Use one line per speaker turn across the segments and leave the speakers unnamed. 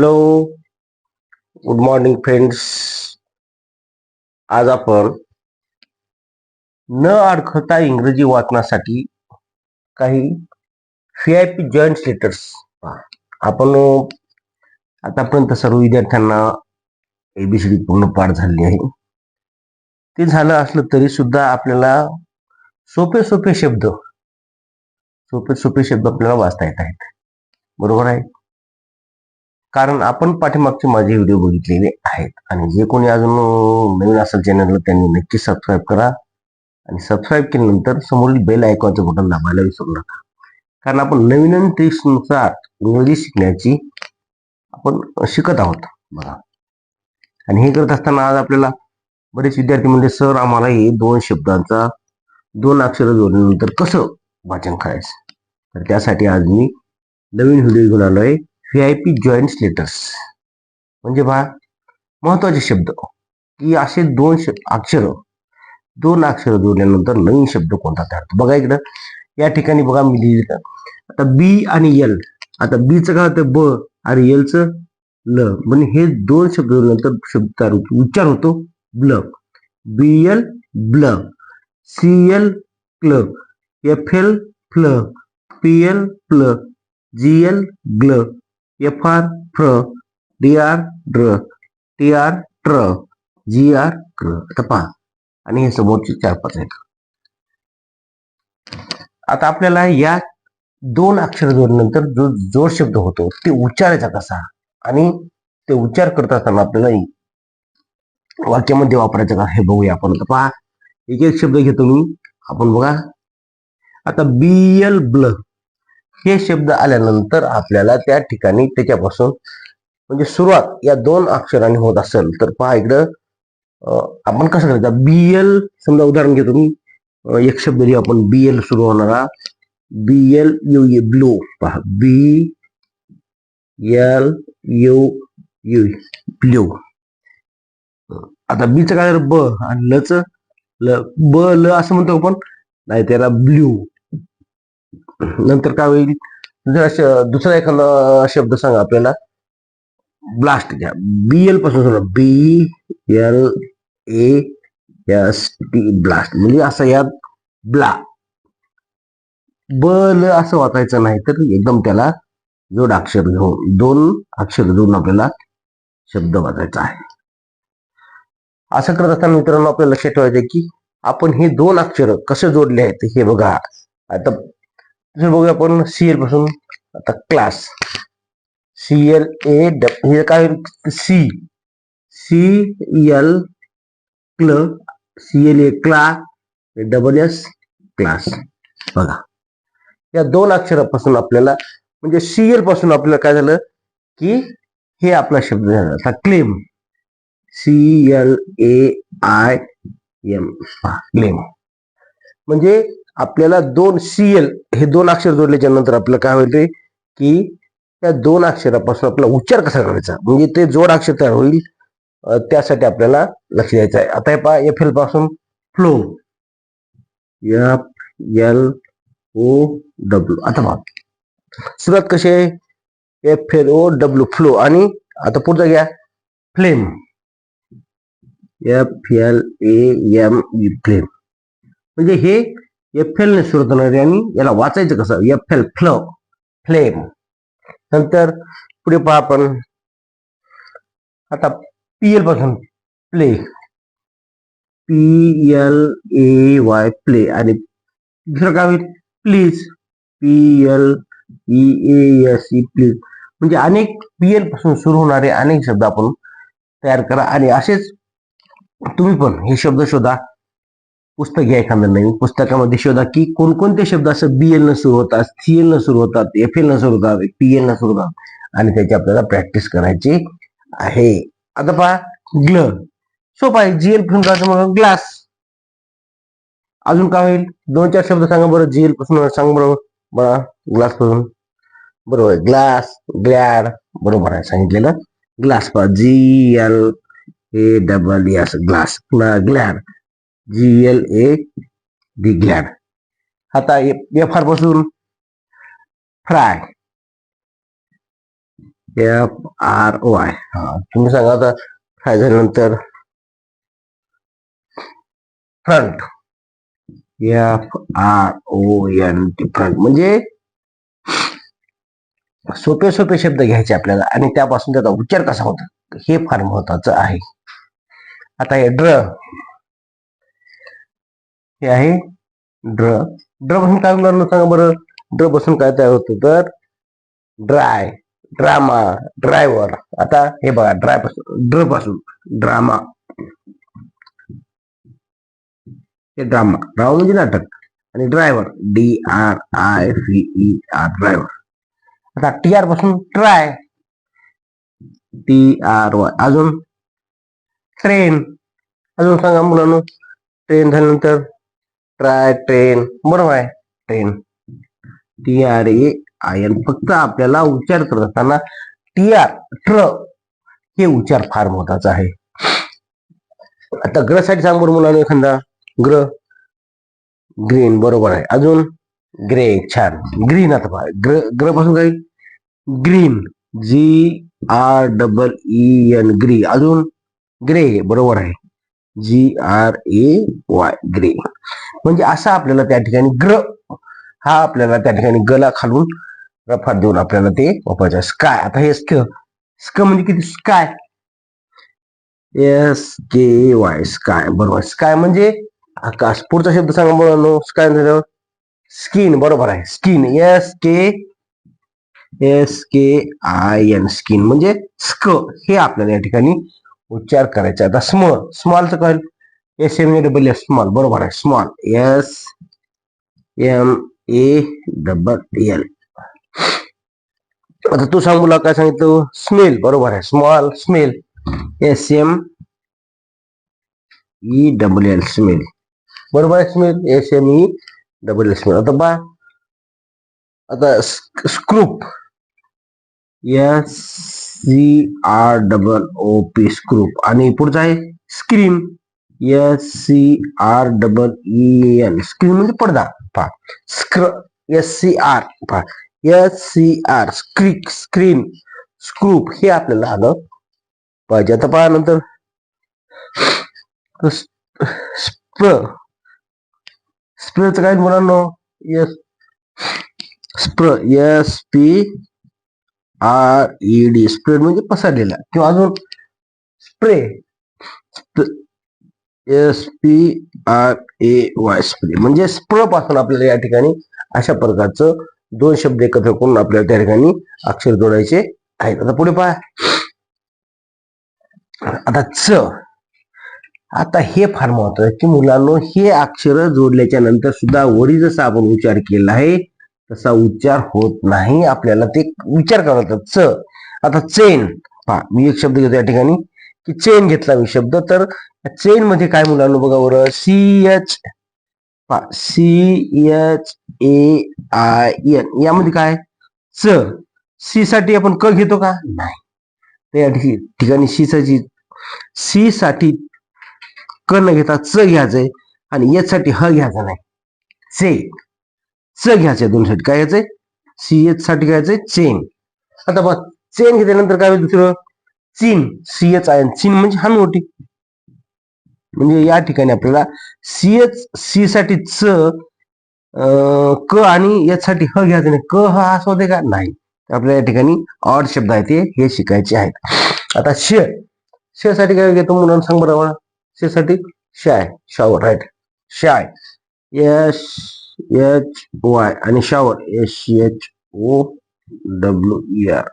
Hello. Good morning friends. आज आपण न अडखळता इंग्रजी वाचनासाठी काही V I P joint letters आपण आतापर्यंत सर्व विद्यार्थ्यांना एबीसीडी पूर्ण पाठ झालेली आहे. ते झालं असलं तरी सुद्धा आपल्याला सोपे सोपे शब्द सोपे सोपे शब्द आपल्याला वाचता येत आहेत. बरोबर आहे? कारण आपण पाठीमागचे माझे व्हिडिओ बघितलेले आहेत. आणि जे कोणी अजून नवीन असेल चॅनलला त्यांनी नक्की सबस्क्राईब करा. आणि सबस्क्राईब केल्यानंतर समोरील बेल आयकॉनचं बटन दाबायला विसरू नका. कारण आपण नवीन ट्रिक्सनुसार इंग्रजी शिकण्याची आपण शिकत आहोत. बघा. आणि हे करत असताना आज आपल्याला बरेच विद्यार्थी म्हणजे सर आम्हाला हे दोन शब्दांचा दोन अक्षर जोडल्यानंतर कसं वाचन करायचं? तर त्यासाठी आज मी नवीन व्हिडिओ घेऊन आहे V I P joint letters म्हणजे पहा महत्त्वाचे शब्द. की असे दोन अक्षर. दोन अक्षर जोडल्यानंतर नवीन शब्द कोणता तयार होतो? बघा इकडं. या ठिकाणी बघा मी लिहिलं आता बी आणि एल आता बीचं काय होतं? ब आणि एलचं ल. म्हणजे हे दोन शब्द जोडल्यानंतर शब्द तयार होतो. उच्चार होतो ब्ल. बी एल ब्ल. सी एल क्ल. F L flu P L प्ल. G L ग्ल. एफ आर फ्र डी आर ड्र टी आर ट्र जी आर क्र आता पहा. आणि हे समोरचे चार पाच आहेत. आता आपल्याला या दोन अक्षर जोडल्यानंतर जो जोड शब्द होतो ते उच्चारायचा कसा? आणि ते उच्चार करत असताना आपल्याला वाक्यामध्ये वापरायचं का? हे बघूया आपण. आता पहा. एक एक शब्द घेतो मी. आपण बघा. आता बी एल ब्ल हे शब्द आल्यानंतर आपल्याला त्या ठिकाणी त्याच्यापासून म्हणजे सुरुवात या दोन अक्षरांनी होत असेल तर पहा इकडं आपण कसं करायचं? बी एल समजा उदाहरण घेतो मी एक शब्द लिहू आपण बी एल सुरू होणारा B L U A blue पहा B L U U blue आता बीचं काय ब आणि लच ल ब ल असं म्हणतो आपण नाही त्याला ब्ल्यू नंतर काय होईल? दुसरा श- दुसरा एखादा शब्द सांगा आपल्याला. ब्लास्ट घ्या. बी एलपासून सुरू B L A S T blast म्हणजे असं यात ब्ला बल असं वाचायचं नाही तर एकदम त्याला जोड अक्षर घेऊन दोन अक्षर जोडून आपल्याला शब्द वाचायचा आहे. असं करत असताना मित्रांनो आपल्याला लक्षात ठेवायचं की आपण हे दोन अक्षर कसे जोडले आहेत हे बघा. आता बघूया आपण सीएलपासून. आता क्लास सी एल ए हे काय C C L cl C L A cla double S class बघा. या दोन अक्षरापासून आपल्याला म्हणजे सीएलपासून आपल्याला काय झालं? की हे आपला शब्द झाला. आता claim C L A I M claim म्हणजे आपल्याला दोन सी एल हे दोन अक्षर जोडल्याच्या नंतर आपल्याला काय होईल ते की त्या दोन अक्षरापासून आपला उच्चार कसा करायचा? म्हणजे ते जोड अक्षर तयार होईल त्यासाठी आपल्याला लक्ष द्यायचं आहे. आता हे पहा F एलपासून flow F L O W आता पहा. सुरुवात कशी आहे? F L O W flow आणि आता पुढचा घ्या flame F L A M flame म्हणजे हे एफ एल ने होणार आहे आणि याला वाचायचं कसं? एफ एल फ्ल फ्लेम नंतर पुढे पहा आपण. आता P एलपासून play P L A Y play आणि दुसरं काय होईल? Please P L E A S E please म्हणजे अनेक पी एलपासून सुरू होणारे अनेक शब्द आपण तयार करा. आणि असेच तुम्ही पण हे शब्द शोधा. पुस्तक घ्या एखादं नवीन. पुस्तकामध्ये शोधा की कोणकोणते शब्द असं बी एल न सुरू होतात सी एल न सुरू होतात एफ एल न सुरू होतात पी एल न सुरू होतात. आणि त्याची आपल्याला प्रॅक्टिस करायची आहे. आता पहा ग्ल सोपा आहे. जीएलपासून करायचं मग ग्लास अजून काय होईल? दोन चार शब्द सांगा बरं. जीएलपासून सांग बरोबर बरा ग्लासपासून. बरोबर ग्लास ग्लॅड बरोबर आहे. सांगितलेलं. ग्लास पहा. G L A double S glass glad G L A D glad आता F आरपासून fry F R O I तुम्ही सांगा आता फ्राय झाल्यानंतर. Front F R O N T front म्हणजे सोपे सोपे शब्द घ्यायचे आपल्याला आणि त्यापासून त्याचा उच्चार कसा होता हे फार महत्वाचं आहे. आता हे ड्र. हे आहे ड्र. ड्रपासून काय मुलांना सांगा बरं. ड्रपासून काय तयार होतं तर ड्राय ड्रामा ड्रायव्हर. आता हे बघा ड्रायपासून ड्रपासून ड्रामा. हे ड्रामा. ड्रामा म्हणजे नाटक. आणि driver D R I C E R driver. आता टी आरपासून ट्राय. टी आर वाय अजून? ट्रेन. अजून सांगा मुलांना. ट्रेन झाल्यानंतर ट्राय ट्रेन. बरोबर आहे. Train. T R A I N फक्त आपल्याला उच्चार करत असताना टी आर ट्र हे उच्चार फार महत्त्वाचा आहे. आता ग्रसाठी सांग बरं मुलांना एखादा. ग्र ग्रीन. बरोबर आहे. अजून? ग्रे. छान. ग्रीन आता पहा. ग्र ग्रपासून काही green. G R double E N ग्री. अजून? ग्रे. बरोबर आहे. G R A Y grey. म्हणजे असा आपल्याला त्या ठिकाणी ग्र हा आपल्याला त्या ठिकाणी गला खालून रफात देऊन आपल्याला ते वापरायचं. स्काय आता हे स्क स्क म्हणजे किती? Sky S K Y sky बरोबर. स्काय म्हणजे आकाश. पुढचा शब्द सांगा मुलांनो. स्काय झाल्यावर स्किन बरोबर आहे. Skin S K S K I N skin म्हणजे स्क हे आपल्याला या ठिकाणी उच्चार करायचा. आता स्मॉल स्मॉलचं काय? S M A double S small बरोबर आहे. Small S M A double L आता तू सांग मुला काय सांगितलं? स्मेल बरोबर आहे. Small smell S M E double L smell बरोबर आहे smell S M E double L smell आता बा आता scroop S C R double O P scroop आणि पुढचा आहे screen S C R double E N screen म्हणजे पडदा. पहा. स्क्र एस सी आर पहा. एस सी आर स्क्रिक स्क्रीन स्क्रूप हे आपल्याला आलं पाहिजे. आता पहा नंतर. स्प्र स्प्रेचं काय मुलांना S स्प्र S P R E D spread म्हणजे पसरलेला. किंवा अजून spray S P R A Y spray म्हणजे स्प्रपासून आपल्याला या ठिकाणी अशा प्रकारचं दोन शब्द एकत्र करून आपल्याला त्या ठिकाणी अक्षर जोडायचे आहेत. आता पुढे पहा. आता च. आता हे फार महत्वाचं आहे की मुलांनो हे अक्षर जोडल्याच्या नंतर सुद्धा वडी जसा आपण उच्चार केला आहे तसा उच्चार होत नाही आपल्याला. ते विचार करावा लागतात च. आता चेन. पहा मी एक शब्द घेतो या ठिकाणी. की चेन घेतला मी शब्द. तर चेन मध्ये काय मुलांना बघा बरं. सी एच पहा C H A I N यामध्ये काय? च. सी साठी आपण क घेतो का? नाही. तर या ठिक- ठिकाणी सी साठी सी साठी क न घेता च घ्यायचंय आणि एच साठी ह घ्यायचा नाही. चे च घ्यायचे दोन साठी काय घ्यायचंय? सी एच साठी घ्यायचंय चेन आता बघ चेन घेतल्यानंतर काय होईल दुसरं? चीन सी एच आय एन चीन म्हणजे हनुवटी. म्हणजे या ठिकाणी आपल्याला सी एच सी साठी च अं, क आणि एच साठी ह घ्यायचं नाही. क ह असं होते का? नाही. आपल्या आपल्याला या ठिकाणी ऑड शब्द आहेत ते हे शिकायचे आहेत. आता श शे साठी काय घेतो मुलांना? सांग बरं मला शे साठी shy shower right shy S H Y आणि shower S H O W E R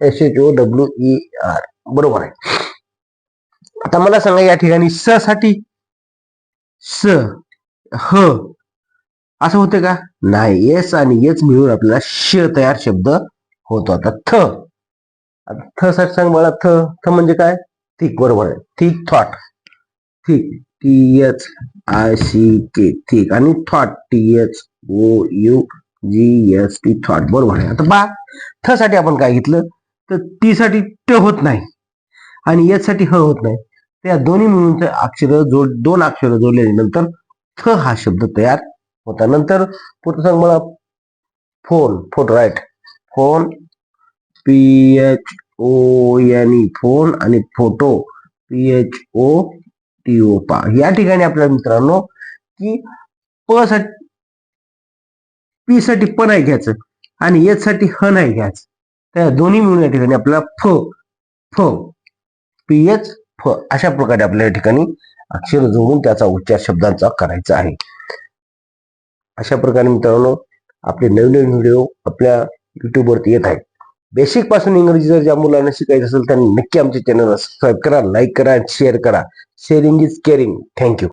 S H O W E R बरोबर आहे. आता मला सांगा या ठिकाणी स साठी स ह असं होतं का? नाही एस आणि एच मिळून आपल्याला श तयार शब्द होतो. आता थ. आता थ साठी सांग मला. थ थ म्हणजे काय? थिक बरोबर आहे. Thick thought thick T H I C K ठीक आणि thought T H O U G H T thought बरोबर आहे. आता बा थ साठी आपण काय घेतलं? तर टी साठी ट होत नाही. आणि एच साठी ह होत नाही. त्या दोन्ही मिळून अक्षर जोड दोन अक्षर जोडल्यानंतर थ हा शब्द तयार होता. नंतर पुढचं सांग मला. Phone phone right phone P H O N E phone आणि photo P H O T या ठिकाणी आपल्या मित्रांनो की प साठी पी साठी प नाही घ्यायचं आणि एच साठी ह नाही घ्यायचं त्या दोन्ही मिळून या ठिकाणी आपल्याला फ फ पी एच फ अशा प्रकारे आपल्या या ठिकाणी अक्षर जोडून त्याचा उच्चार शब्दांचा करायचा आहे. अशा प्रकारे मित्रांनो आपले नवीन नवीन व्हिडिओ आपल्या युट्यूबवरती येत आहेत. बेसिकपासून इंग्रजी जर ज्या मुलांना शिकायचं असेल त्यांनी नक्की आमच्या चॅनलला सबस्क्राईब करा लाईक करा शेअर करा. Sharing is caring thank you